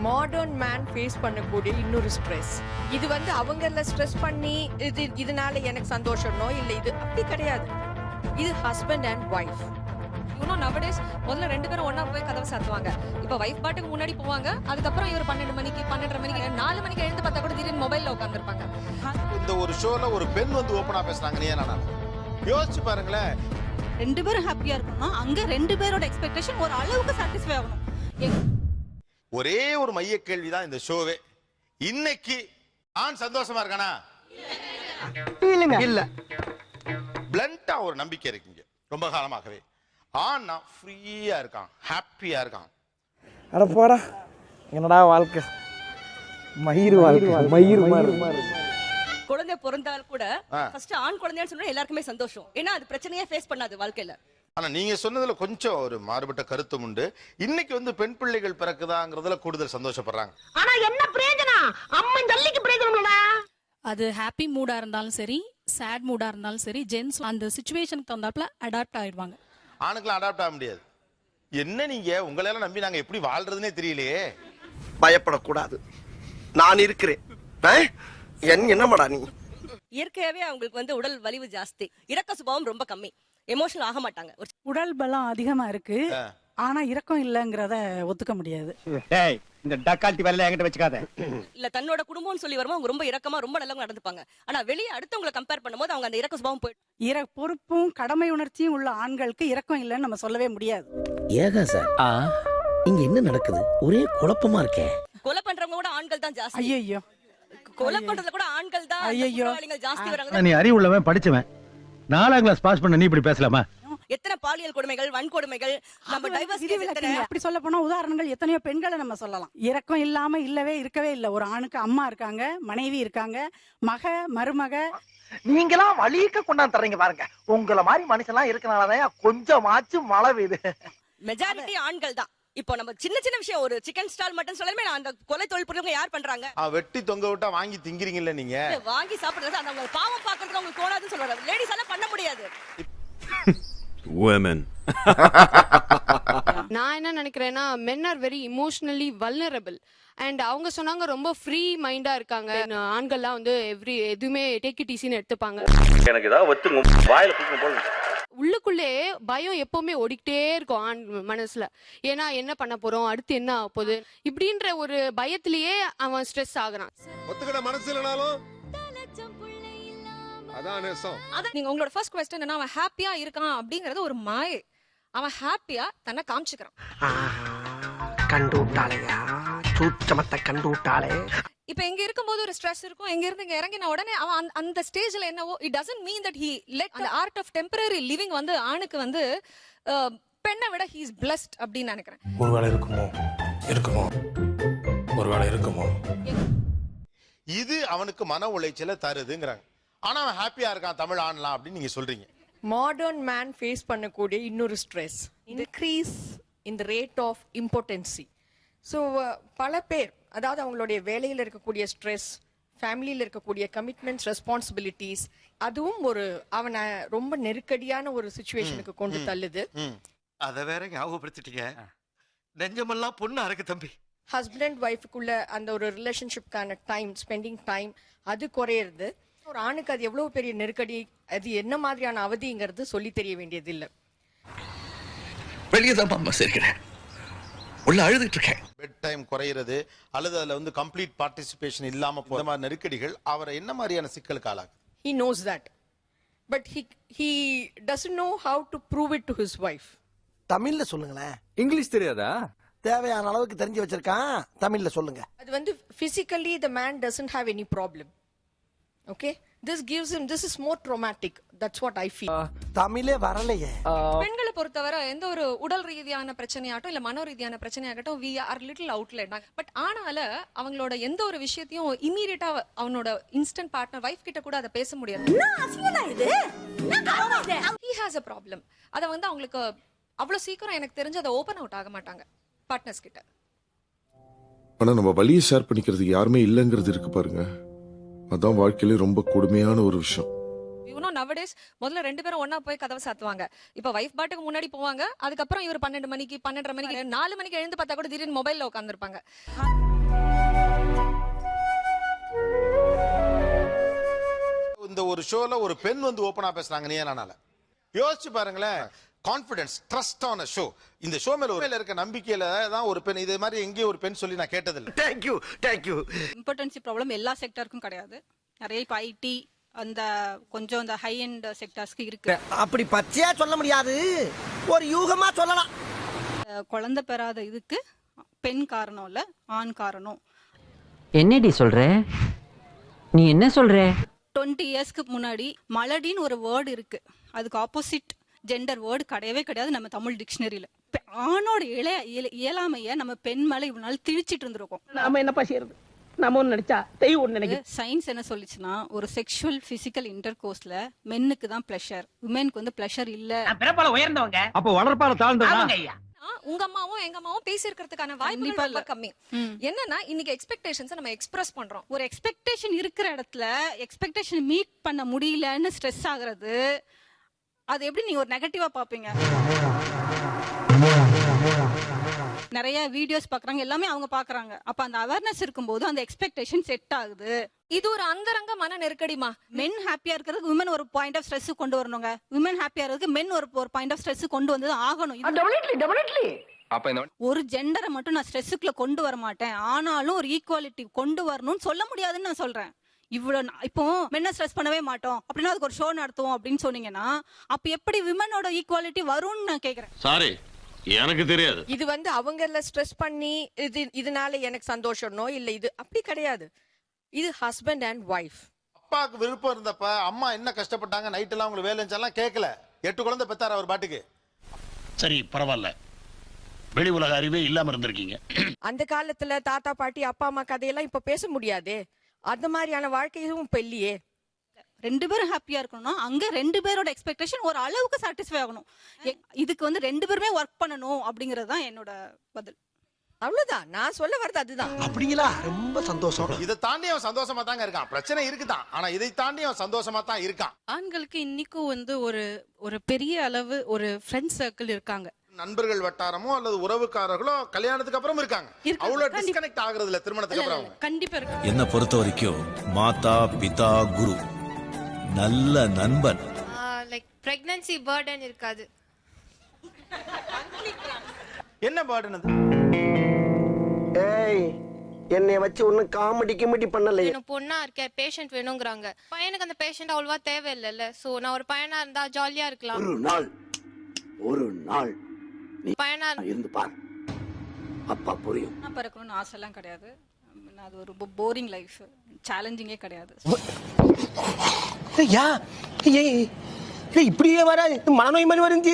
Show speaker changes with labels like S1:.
S1: Modern man face பண்ணக்கூடிய இன்னொரு stress இது வந்து அவங்கள ஸ்ட்ரெஸ் பண்ணி இது இதனால எனக்கு சந்தோஷம்னோ இல்லை இது அப்படி கிடையாது. இது ஹஸ்பண்ட் அண்ட் ஒய்ஃப்
S2: இன்னும் நவடேஸ் முதல்ல ரெண்டு பேரும் ஒண்ணா போய் கதவை சாத்துவாங்க. இப்ப வைஃப் பாட்டுக்கு முன்னாடி போவாங்க அதுக்கப்புறம் இவர் பன்னெண்டு மணிக்கு பன்னெண்டரை மணிக்கு நாலு மணிக்கு எழுந்து பார்த்தா கூட திடீர்னு மொபைல்ல உட்காந்துருப்பாங்க
S3: இந்த ஒரு ஷோல ஒரு பெண் வந்து ஓப்பனா பேசுறாங்க. நீ என்ன யோசிச்சு பாருங்களேன்.
S4: ரெண்டு பேரும் ஹாப்பியா இருக்கணும்னா அங்க ரெண்டு பேரோட எக்ஸ்பெக்டேஷன் ஒரு அளவுக்கு சாட்டிஸ்ஃபை ஆகணும்.
S3: ஒரே ஒரு மைய கேள்விதான் இந்த ஷோவே. இன்னைக்கு ஆண் சந்தோஷமா இருக்கானா?
S5: இல்ல.
S3: பிளண்டா ஒரு நம்பிக்கை இருக்குங்க ரொம்ப காலமாகவே. ஆண்னா ஃப்ரீயா இருக்கான். ஹாப்பியா இருக்கான்.
S5: அட போடா. என்னடா வாழ்க்கை? மயிர் வாழ்க்கை. மயிர் மாதிரி.
S6: குழந்தை பிறந்தால் கூட. ஃபர்ஸ்ட் ஆண் குழந்தைன்னு சொன்னா எல்லாருக்குமே சந்தோஷம். ஏன்னா அது பிரச்சனையே ஃபேஸ் பண்ணாது வாழ்க்கையில.
S3: ஆனா நீங்க சொன்னதுல கொஞ்சம் ஒரு மாறுபட்ட கருத்தும் உண்டு. இன்னைக்கு வந்து பெண் பிள்ளைகள் பிறக்குதாங்கிறதுல கூடுதல் சந்தோஷப்படுறாங்க.
S7: ஆனா என்ன பிரயோஜனம்? அம்மன் ஜல்லிக்கு பிரயோஜனம்லடா
S8: அது ஹாப்பி மூடா இருந்தாலும் சரி சேட் மூடா இருந்தாலும் சரி ஜென்ஸ் அந்த சுச்சுவேஷனுக்கு தகுந்தாப்புல அடாப்ட் ஆயிடுவாங்க.
S3: ஆணுக்கெல்லாம் அடாப்ட் ஆக முடியாது. என்ன நீங்க? உங்களையெல்லாம் நம்பி நாங்க எப்படி வாழ்றதுனே தெரியலையே.
S9: பயப்படக்கூடாது. நான் இருக்கிறேன். ஆ? என் என்னமாடா நீ?
S6: இயற்கையாவே அவங்களுக்கு வந்து உடல் வலிவு ஜாஸ்தி. இரக்க சுபாவம் ரொம்ப கம்மி. எமோஷனல் ஆக மாட்டாங்க. ஒரு
S4: உடல் பலம் அதிகமா இருக்கு.
S3: ஆ.
S4: ஆனா இரக்கம் இல்லங்கறத ஒத்துக்க முடியாது.
S5: டேய் இந்த டக்கால்ட்டி வேலை என்கிட்ட வச்சுக்காத.
S6: இல்ல தன்னோட குடும்பம்னு சொல்லி வரும்போது அவங்க ரொம்ப இரக்கமா ரொம்ப நல்லவங்க நடந்துப்பாங்க. ஆனா வெளியே அடுத்தவங்களை கம்பேர் பண்ணும்போது அவங்க அந்த இரக்க சுபாவம் போயிடும்.
S4: இர பொறுப்பும் கடமை உணர்ச்சியும் உள்ள ஆண்களுக்கு இரக்கம் இல்லைன்னு நம்ம சொல்லவே முடியாது.
S9: ஏகா சார். இங்க என்ன நடக்குது? ஒரே குழப்பமா இருக்கே.
S6: கொலை பண்றவங்க கூட ஆண்கள் தான் ஜாஸ்தி.
S4: ஐயோ
S6: கொலை பண்றதுல கூட ஆண்கள் தான். குற்றவாளிகள் ஜாஸ்தி வராங்க.
S5: நீ அறிவு உள்ளவன் படிச்சவன். நாலாம் கிளாஸ் பாஸ் பண்ண நீ இப்படி பேசலாமா?
S6: எத்தனை பாலியல் கொடுமைகள் வன்கொடுமைகள் நம்ம டைவர்ஸ்.
S4: அப்படி சொல்ல போனா உதாரணங்கள் எத்தனையோ பெண்களை நம்ம சொல்லலாம். இரக்கம் இல்லாம இல்லவே இருக்கவே இல்லை. ஒரு ஆணுக்கு அம்மா இருக்காங்க மனைவி இருக்காங்க மக மருமக.
S5: நீங்களாம் வலிக்க கொண்டாந்து தர்றீங்க பாருங்க. உங்கள மாதிரி மனுஷன்லாம் இருக்கனாலதான் கொஞ்சமாச்சும் மழை பெய்யுது.
S6: மெஜாரிட்டி ஆண்கள் தான் இப்போ நம்ம சின்ன சின்ன விஷயம் ஒரு சிக்கன் ஸ்டால் மட்டும் சொல்லாமே நான் அந்த கொலை தொழில் புரியவங்க யார் பண்றாங்க?
S3: ஆ, வெட்டி தொங்க விட்டா வாங்கி திங்கிறீங்கல்ல நீங்க?
S6: வாங்கி சாப்பிடுறது அந்த அவங்க பாவம் பாக்குறதுக்கு அவங்களுக்கு தோணாதுன்னு சொல்றாரு. லேடிஸ் எல்லாம் பண்ண முடியாது.
S10: Women.
S2: நான் என்ன நினைக்கிறேன்னா men are very emotionally vulnerable and அவங்க சொன்னாங்க ரொம்ப ஃப்ரீ மைண்டா இருக்காங்க. ஆண்கள்லாம் வந்து எவ்ரி எதுவுமே டேக் இட் ஈஸின்னு எடுத்துப்பாங்க.
S10: எனக்கு ஏதாவது வச்சுங்க வாயில தூக்கம் போல
S2: உள்ளுக்குள்ளே பயம் எப்பவுமே ஓடிக்கிட்டே இருக்கும் ஆண் மனசுல. ஏன்னா என்ன பண்ண போறோம்? அடுத்து என்ன ஆக போகுது? இப்படின்ற ஒரு பயத்திலேயே அவன் ஸ்ட்ரெஸ் ஆகுறான்.
S10: ஒத்துக்கிட மனசு இல்லனாலும் அதான்
S2: நீங்க உங்களோட ஃபர்ஸ்ட் கொஸ்டின் என்ன அவன் ஹாப்பியா இருக்கான் அப்படிங்கறது ஒரு மாயை. அவன் ஹாப்பியா தன்னை காமிச்சுக்கிறான்.
S9: கண்டு விட்டாளையா சூச்சமத்தை கண்டு விட்டாளே
S2: இப்ப இங்க இருக்கும்போது ஒரு ஸ்ட்ரெஸ் இருக்கும். இங்க இருந்து இங்க இறங்கின உடனே அவன் அந்த- அந்த ஸ்டேஜ்ல என்னவோ it doesn't mean that he let அந்த ஆர்ட் ஆஃப் டெம்பரரி லிவிங் வந்து ஆணுக்கு வந்து பெண்ணை விட ஹி இஸ் பிளஸ்ட் அப்படின்னு நினைக்கிறேன்.
S5: ஒருவேளை இருக்குமோ? இருக்குமோ? ஒருவேளை இருக்குமோ?
S3: இது அவனுக்கு மன உளைச்சலை தருதுங்கிறாங்க. ஆனா அவன் ஹாப்பியா இருக்கான் தமிழ் ஆணலாம் அப்படின்னு நீங்க சொல்றீங்க.
S1: மாடர்ன் மேன் ஃபேஸ் பண்ணக்கூடிய இன்னொரு ஸ்ட்ரெஸ் இன்க்ரீஸ் இந்த ரேட் ஆஃப் இம்பார்ட்டன்சி ஸோ பல பேர் அதாவது அவங்களுடைய வேலையில் இருக்கக்கூடிய ஸ்ட்ரெஸ் ஃபேமிலியில் இருக்கக்கூடிய கமிட்மெண்ட்ஸ் ரெஸ்பான்சிபிலிட்டிஸ் அதுவும் ஒரு அவனை ரொம்ப நெருக்கடியான ஒரு சுச்சுவேஷனுக்கு கொண்டு தள்ளுது.
S9: அத வேற ஞாபகப்படுத்திட்டீங்க. நெஞ்சமெல்லாம் பொண்ணு அறக்கு தம்பி.
S1: ஹஸ்பண்ட் அண்ட் ஒய்ஃபுக்குள்ள அந்த ஒரு ரிலேஷன்ஷிப்கான டைம் ஸ்பெண்டிங் டைம் அது குறையிறது. ஒரு ஆணுக்கு அது எவ்வளவு பெரிய நெருக்கடி அது என்ன மாதிரியான அவதிங்கிறது சொல்லி தெரிய வேண்டியது இல்லை
S9: வெளியே தான் அம்மா சேர்க்கிறேன். உள்ள அழுதுட்டு இருக்கேன்.
S3: பெட் டைம் குறையிறது அல்லது அதுல வந்து கம்ப்ளீட் பார்ட்டிசிபேஷன் இல்லாம போற மாதிரி நெருக்கடிகள் அவரை என்ன மாதிரியான சிக்கலுக்கு ஆளாகுது
S1: he knows that. But he he doesn't know how to prove it to his wife.
S9: தமிழ்ல சொல்லுங்களேன்.
S10: இங்கிலீஷ் தெரியாதா?
S9: தேவையான அளவுக்கு தெரிஞ்சு வச்சிருக்கான் தமிழ்ல சொல்லுங்க.
S1: அது வந்து physically the man doesn't have any problem. Okay? This gives him this is more traumatic. That's what i feel.
S9: தமிழே வரலையே.
S2: பெண்களை பொறுத்தவரை எந்த ஒரு உடல் ரீதியான பிரச்சனையாகட்டும் இல்ல மனோ ரீதியான பிரச்சனையாகட்டும் we are little outlet but ஆனால அவங்களோட எந்த ஒரு விஷயத்தையும் இமீடியட்டா அவனோட இன்ஸ்டன்ட் பார்ட்னர் வைஃப் கிட்ட கூட அதை பேச முடியாது. ஹி ஹாஸ் அ ப்ராப்ளம் அதை வந்து அவங்களுக்கு அவ்வளவு சீக்கிரம் எனக்கு தெரிஞ்சு அதை ஓபன் அவுட் ஆக மாட்டாங்க பார்ட்னர்ஸ் கிட்ட.
S10: ஆனா நம்ம வழியை ஷேர் பண்ணிக்கிறதுக்கு யாருமே இல்லைங்கிறது இருக்கு பாருங்க. அதான் வாழ்க்கையில ரொம்ப கொடுமையான ஒரு விஷயம்.
S2: யூனோ நவடேஸ் முதல்ல ரெண்டு பேரும் ஒன்னா போய் கதவை சாத்துவாங்க. இப்ப வைஃப் பாட்டுக்கு முன்னாடி போவாங்க. அதுக்கப்புறம் இவர் பன்னெண்டு மணிக்கு பன்னெண்டரை மணிக்கு நாலு மணிக்கு எழுந்து பார்த்தா கூட திடீர்னு மொபைல்ல உட்காந்துருப்பாங்க
S3: இந்த ஒரு ஷோல ஒரு பெண் வந்து ஓப்பனா பேசுறாங்க. நீ என்னால யோசிச்சு பாருங்களேன். கான்பிடன்ஸ் ட்ரஸ்ட் ஆன் ஷோ இந்த ஷோ மேல ஒரு இருக்க நம்பிக்கையில தான் ஒரு பெண் இது மாதிரி எங்கேயும் ஒரு பெண் சொல்லி நான் கேட்டதில்லை.
S5: தேங்க்யூ தேங்க்யூ
S11: இம்பார்ட்டன்சி ப்ராப்ளம் எல்லா செக்டருக்கும் கிடையாது. நிறைய இப்போ ஐடி அந்த கொஞ்சம் அந்த ஹை அண்ட் செக்டர்ஸ்க்கு இருக்கு.
S5: அப்படி பச்சையா சொல்ல முடியாது. ஒரு யூகமா சொல்லலாம்.
S11: குழந்தை பெறாத இதுக்கு பெண் காரணம் இல்ல ஆண் காரணம்.
S12: என்னடி சொல்ற? நீ என்ன சொல்ற?
S11: டுவெண்ட்டி இயர்ஸ்க்கு முன்னாடி மலடின்னு ஒரு வேர்டு இருக்கு. அதுக்கு ஆப்போசிட் ஜெண்டர் வேர்டு கிடையவே கிடையாது நம்ம தமிழ் டிக்ஷனரியில ஆணோட இளைய இயல- இயலாமைய நம்ம பெண் மேல இவ்வளவு நாள் திணிச்சிட்டு இருந்திருக்கோம்.
S7: நாம என்னப்பா செய்யறது? நம்ம ஒண்ணு நினைச்சா தெய்வம் நினைக்குது.
S11: சயின்ஸ் என்ன சொல்லுச்சுன்னா ஒரு செக்ஷுவல் பிசிக்கல் இன்டர் கோர்ஸ்ல மென்னுக்கு தான் ப்ளஷர் உமனுக்கு வந்து ப்ளஷர் இல்ல.
S7: பிறப்பால உயர்ந்தவங்க.
S5: அப்ப வளர்ப்பால தாழ்ந்தவங்க
S7: ஐயா.
S2: உங்க அம்மாவும் எங்க அம்மாவும் பேசியிருக்கிறதுக்கான வாய்ப்புகள்
S11: கண்டிப்பா
S2: ரொம்ப. கம்மி. என்னன்னா இன்னைக்கு எக்ஸ்பெக்டேஷன்ஸ் நம்ம எக்ஸ்பிரஸ் பண்றோம்.
S11: ஒரு எக்ஸ்பெக்டேஷன் இருக்கிற இடத்துல எக்ஸ்பெக்டேஷன் மீட் பண்ண முடியலன்னு ஸ்ட்ரெஸ் ஆகுறது அது எப்படி நீங்க ஒரு நெகட்டிவா பாப்பீங்க நிறைய வீடியோஸ் பாக்குறாங்க எல்லாமே அவங்க பாக்குறாங்க அப்ப அந்த அவேர்னஸ் இருக்கும்போது அந்த எக்ஸ்பெக்டேஷன் செட் ஆகுது.
S2: இது ஒரு அந்தரங்க மன நெருக்கடிமா
S11: மென் ஹாப்பியா இருக்கிறதுக்கு விமன் ஒரு பாயிண்ட் ஆஃப் ஸ்ட்ரெஸ் கொண்டு வரணுங்க. விமன் ஹாப்பியா இருக்கிறதுக்கு மென் ஒரு ஒரு பாயிண்ட் ஆஃப் ஸ்ட்ரெஸ் கொண்டு வந்தது ஆகணும்.
S13: இந்த
S11: ஒரு ஜெண்டரை மட்டும் நான் ஸ்ட்ரெஸ்ஸுக்குள்ள கொண்டு வர மாட்டேன் ஆனாலும் ஒரு ஈக்குவாலிட்டி கொண்டு வரணும்னு சொல்ல முடியாதுன்னு நான் சொல்றேன். இவ்வளவு நா- இப்போ மென்ன ஸ்ட்ரெஸ் பண்ணவே மாட்டோம் அப்படின்னா அதுக்கு ஒரு ஷோ நடத்துவோம் அப்படின்னு சொன்னீங்கன்னா அப்ப எப்படி விமனோட ஈக்குவாலிட்டி வரும்னு நான் கேக்குறேன்.
S9: சாரி எனக்கு தெரியாது.
S1: இது வந்து அவங்கள ஸ்ட்ரெஸ் பண்ணி இது இதனால எனக்கு சந்தோஷம்னோ இல்ல இது அப்படி கிடையாது. இது ஹஸ்பண்ட் அண்ட் ஒய்ஃப்
S3: அப்பாவுக்கு விருப்பம் இருந்தப்ப அம்மா என்ன கஷ்டப்பட்டாங்க நைட் எல்லாம் உங்களுக்கு வேலை செஞ்செல்லாம் கேட்கல எட்டு குழந்தை பெத்தார் அவர் பாட்டுக்கு.
S13: சரி பரவாயில்ல. வெளி உலக அறிவே இல்லாம இருந்திருக்கீங்க.
S1: அந்த காலத்துல தாத்தா பாட்டி அப்பா அம்மா கதையெல்லாம் இப்ப பேச முடியாதே. அந்த மாதிரியான வாழ்க்கையும் இப்ப இல்லையே
S11: ரெண்டு பேரும் ஹாப்பியா இருக்கணும்னா அங்க ரெண்டு பேரோட எக்ஸ்பெக்டேஷன் ஒரு அளவுக்கு சாட்டிஸ்ஃபை ஆகணும். இதுக்கு வந்து ரெண்டு பேருமே ஒர்க் பண்ணணும் அப்படிங்கறது தான் என்னோட பதில்.
S1: அவ்வளவுதான். நான் சொல்ல வர்றது அதுதான்.
S5: அப்படிங்களா? ரொம்ப சந்தோஷம்.
S3: இதை தாண்டி அவன் சந்தோஷமா தாங்க இருக்கான். பிரச்சனை இருக்குதான். ஆனா இதை தாண்டி அவன் சந்தோஷமா தான் இருக்கான்.
S8: ஆண்களுக்கு இன்னைக்கும் வந்து ஒரு ஒரு பெரிய அளவு ஒரு ஃப்ரெண்ட் சர்க்கிள் இருக்காங்க.
S3: நண்பர்கள் வட்டாரமோ அல்லது உறவுக்காரர்களோ கல்யாணத்துக்கு அப்புறம் இருக்காங்க. அவ்வளவு. டிஸ்கனெக்ட் ஆகுறது இல்ல திருமணத்துக்கு அப்புறம்
S8: கண்டிப்பா இருக்கு
S13: என்ன பொறுத்த வரைக்கும் மாதா பிதா குரு நல்ல நண்பன்.
S11: லைக் பிரெக்னன்சி பர்டன் இருக்காது.
S3: என்ன பாடுனது
S5: ஏய் என்னை வச்சு ஒன்னும் காமெடி கிமெடி பண்ணலையே.
S11: நான் பொண்ணா இருக்கேன் பேஷண்ட் வேணுங்கிறாங்க. பையனுக்கு அந்த பேஷண்ட் அவ்வளவா தேவையில்லைல்ல. சோ நான் ஒரு பையனா இருந்தா ஜாலியா இருக்கலாம்.
S5: ஒரு நாள் ஒரு நாள்.
S11: பையனா
S5: இருந்து பார். அப்பா புரியும்.
S11: நான் பிறக்கணும்னு ஆசைலாம் கிடையாது. அது ஒரு போரிங் லைஃப் சேலஞ்சிங்கே கிடையாது.
S5: யா இப்படியே வர மனநோய் மாதிரி வரும்